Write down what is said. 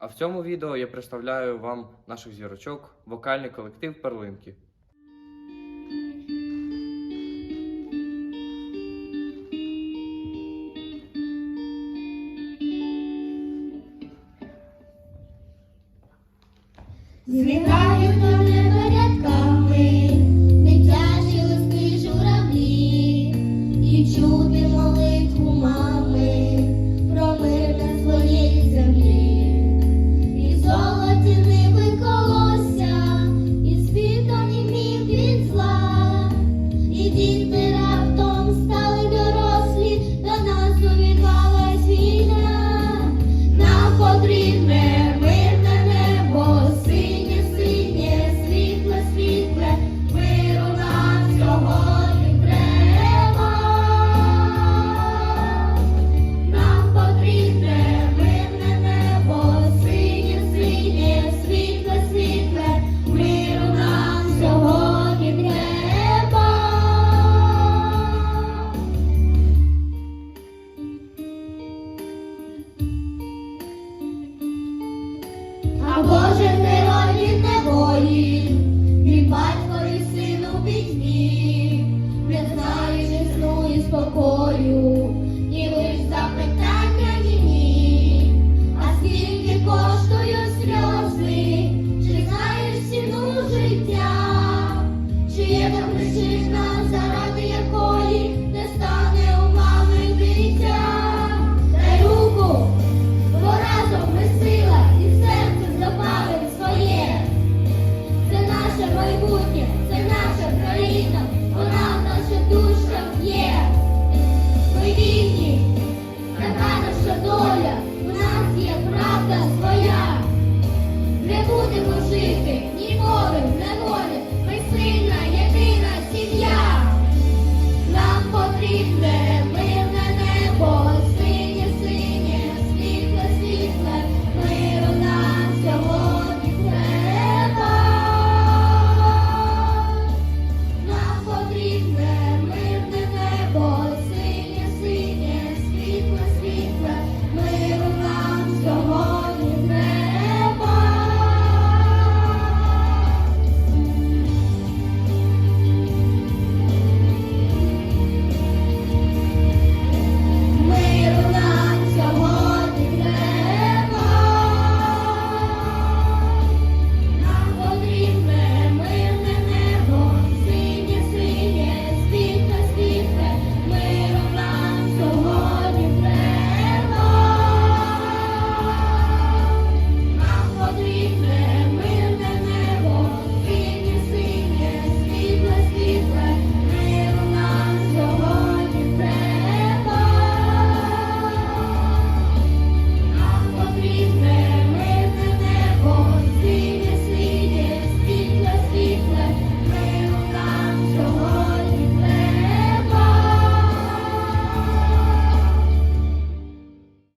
А в цьому відео я представляю вам наших зірочок, вокальний колектив Перлинки. Злітають до неба рядки.